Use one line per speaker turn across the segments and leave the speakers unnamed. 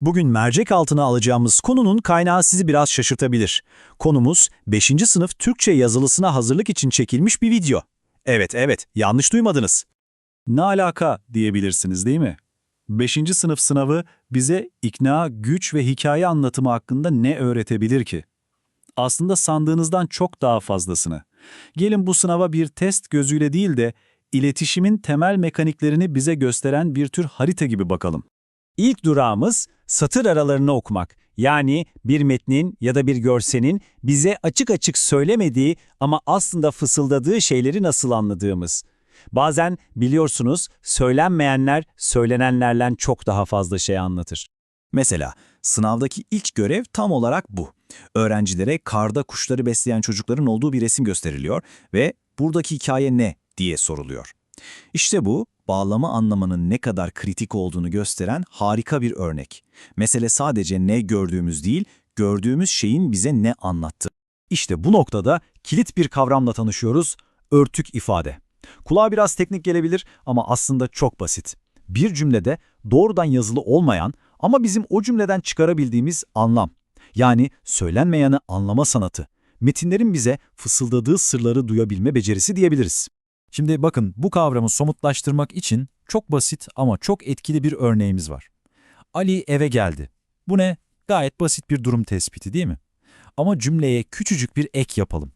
Bugün mercek altına alacağımız konunun kaynağı sizi biraz şaşırtabilir. Konumuz 5. sınıf Türkçe yazılısına hazırlık için çekilmiş bir video. Evet evet, yanlış duymadınız. Ne alaka diyebilirsiniz değil mi? 5. sınıf sınavı bize ikna, güç ve hikaye anlatımı hakkında ne öğretebilir ki? Aslında sandığınızdan çok daha fazlasını. Gelin bu sınava bir test gözüyle değil de iletişimin temel mekaniklerini bize gösteren bir tür harita gibi bakalım. İlk durağımız satır aralarını okumak. Yani bir metnin ya da bir görsenin bize açık açık söylemediği ama aslında fısıldadığı şeyleri nasıl anladığımız. Bazen biliyorsunuz söylenmeyenler söylenenlerden çok daha fazla şey anlatır. Mesela sınavdaki ilk görev tam olarak bu. Öğrencilere karda kuşları besleyen çocukların olduğu bir resim gösteriliyor ve buradaki hikaye ne diye soruluyor. İşte bu, bağlama anlamanın ne kadar kritik olduğunu gösteren harika bir örnek. Mesele sadece ne gördüğümüz değil, gördüğümüz şeyin bize ne anlattığı. İşte bu noktada kilit bir kavramla tanışıyoruz, örtük ifade. Kulağa biraz teknik gelebilir ama aslında çok basit. Bir cümlede doğrudan yazılı olmayan ama bizim o cümleden çıkarabildiğimiz anlam. Yani söylenmeyeni anlama sanatı. Metinlerin bize fısıldadığı sırları duyabilme becerisi diyebiliriz. Şimdi bakın bu kavramı somutlaştırmak için çok basit ama çok etkili bir örneğimiz var. Ali eve geldi. Bu ne? Gayet basit bir durum tespiti değil mi? Ama cümleye küçücük bir ek yapalım.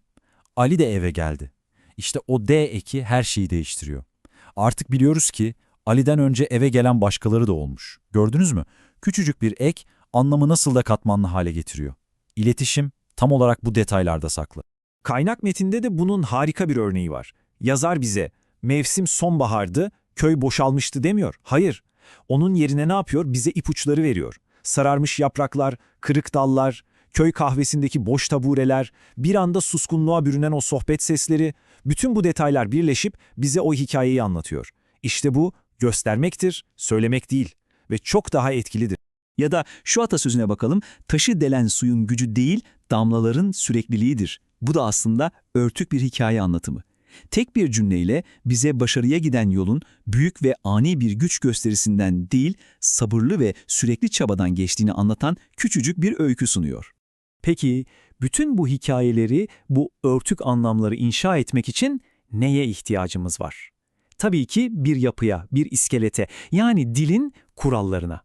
Ali de eve geldi. İşte o D eki her şeyi değiştiriyor. Artık biliyoruz ki Ali'den önce eve gelen başkaları da olmuş. Gördünüz mü? Küçücük bir ek anlamı nasıl da katmanlı hale getiriyor. İletişim tam olarak bu detaylarda saklı. Kaynak metinde de bunun harika bir örneği var. Yazar bize, mevsim sonbahardı, köy boşalmıştı demiyor. Hayır. Onun yerine ne yapıyor? Bize ipuçları veriyor. Sararmış yapraklar, kırık dallar, köy kahvesindeki boş tabureler, bir anda suskunluğa bürünen o sohbet sesleri, bütün bu detaylar birleşip bize o hikayeyi anlatıyor. İşte bu göstermektir, söylemek değil ve çok daha etkilidir. Ya da şu atasözüne bakalım, taşı delen suyun gücü değil, damlaların sürekliliğidir. Bu da aslında örtük bir hikaye anlatımı. Tek bir cümleyle bize başarıya giden yolun büyük ve ani bir güç gösterisinden değil, sabırlı ve sürekli çabadan geçtiğini anlatan küçücük bir öykü sunuyor. Peki, bütün bu hikayeleri, bu örtük anlamları inşa etmek için neye ihtiyacımız var? Tabii ki bir yapıya, bir iskelete, yani dilin kurallarına.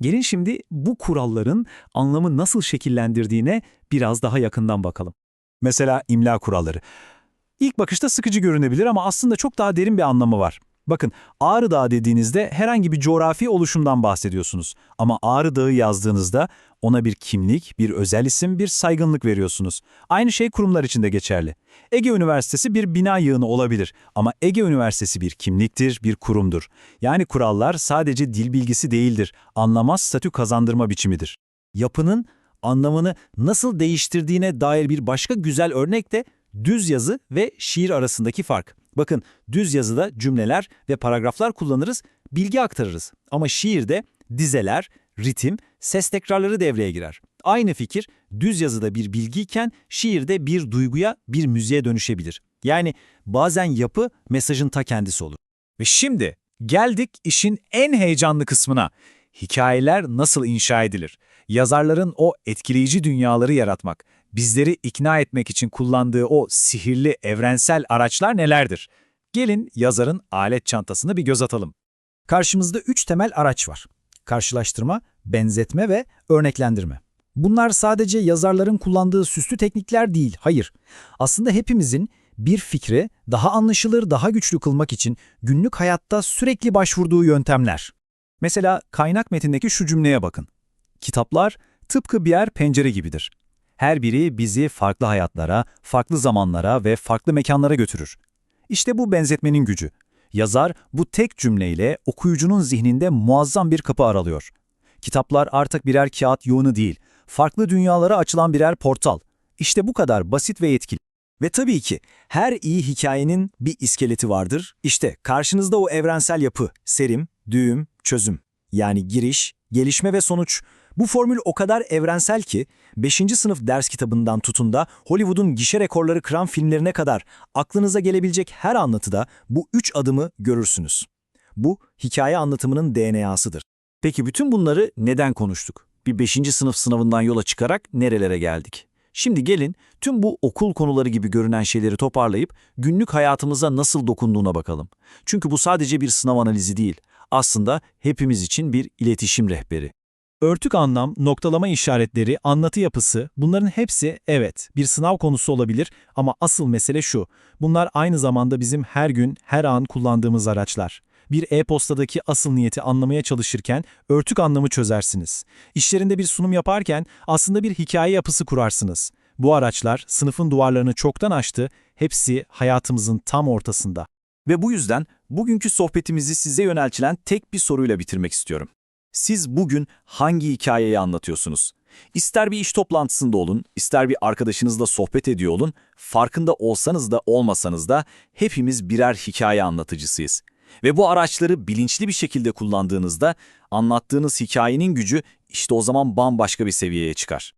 Gelin şimdi bu kuralların anlamı nasıl şekillendirdiğine biraz daha yakından bakalım. Mesela imla kuralları. İlk bakışta sıkıcı görünebilir ama aslında çok daha derin bir anlamı var. Bakın Ağrı Dağı dediğinizde herhangi bir coğrafi oluşumdan bahsediyorsunuz. Ama Ağrı Dağı yazdığınızda ona bir kimlik, bir özel isim, bir saygınlık veriyorsunuz. Aynı şey kurumlar için de geçerli. Ege Üniversitesi bir bina yığını olabilir ama Ege Üniversitesi bir kimliktir, bir kurumdur. Yani kurallar sadece dil bilgisi değildir, anlama statü kazandırma biçimidir. Yapının anlamını nasıl değiştirdiğine dair bir başka güzel örnek de düz yazı ve şiir arasındaki fark. Bakın düz yazıda cümleler ve paragraflar kullanırız, bilgi aktarırız. Ama şiirde dizeler, ritim, ses tekrarları devreye girer. Aynı fikir düz yazıda bir bilgiyken şiirde bir duyguya, bir müziğe dönüşebilir. Yani bazen yapı mesajın ta kendisi olur. Ve şimdi geldik işin en heyecanlı kısmına. Hikayeler nasıl inşa edilir? Yazarların o etkileyici dünyaları yaratmak, bizleri ikna etmek için kullandığı o sihirli evrensel araçlar nelerdir? Gelin yazarın alet çantasına bir göz atalım. Karşımızda üç temel araç var. Karşılaştırma, benzetme ve örneklendirme. Bunlar sadece yazarların kullandığı süslü teknikler değil, hayır. Aslında hepimizin bir fikri daha anlaşılır, daha güçlü kılmak için günlük hayatta sürekli başvurduğu yöntemler. Mesela kaynak metindeki şu cümleye bakın. Kitaplar tıpkı birer pencere gibidir. Her biri bizi farklı hayatlara, farklı zamanlara ve farklı mekanlara götürür. İşte bu benzetmenin gücü. Yazar bu tek cümleyle okuyucunun zihninde muazzam bir kapı aralıyor. Kitaplar artık birer kağıt yoğunu değil, farklı dünyalara açılan birer portal. İşte bu kadar basit ve etkili. Ve tabii ki her iyi hikayenin bir iskeleti vardır. İşte karşınızda o evrensel yapı, serim, düğüm, çözüm. Yani giriş, gelişme ve sonuç. Bu formül o kadar evrensel ki 5. sınıf ders kitabından tutun da Hollywood'un gişe rekorları kıran filmlerine kadar aklınıza gelebilecek her anlatıda bu üç adımı görürsünüz. Bu hikaye anlatımının DNA'sıdır. Peki bütün bunları neden konuştuk? Bir 5. sınıf sınavından yola çıkarak nerelere geldik? Şimdi gelin tüm bu okul konuları gibi görünen şeyleri toparlayıp günlük hayatımıza nasıl dokunduğuna bakalım. Çünkü bu sadece bir sınav analizi değil, aslında hepimiz için bir iletişim rehberi. Örtük anlam, noktalama işaretleri, anlatı yapısı bunların hepsi evet bir sınav konusu olabilir ama asıl mesele şu. Bunlar aynı zamanda bizim her gün, her an kullandığımız araçlar. Bir e-postadaki asıl niyeti anlamaya çalışırken örtük anlamı çözersiniz. İşlerinde bir sunum yaparken aslında bir hikaye yapısı kurarsınız. Bu araçlar sınıfın duvarlarını çoktan aştı, hepsi hayatımızın tam ortasında. Ve bu yüzden bugünkü sohbetimizi size yöneltilen tek bir soruyla bitirmek istiyorum. Siz bugün hangi hikayeyi anlatıyorsunuz? İster bir iş toplantısında olun, ister bir arkadaşınızla sohbet ediyor olun, farkında olsanız da olmasanız da hepimiz birer hikaye anlatıcısıyız. Ve bu araçları bilinçli bir şekilde kullandığınızda anlattığınız hikayenin gücü işte o zaman bambaşka bir seviyeye çıkar.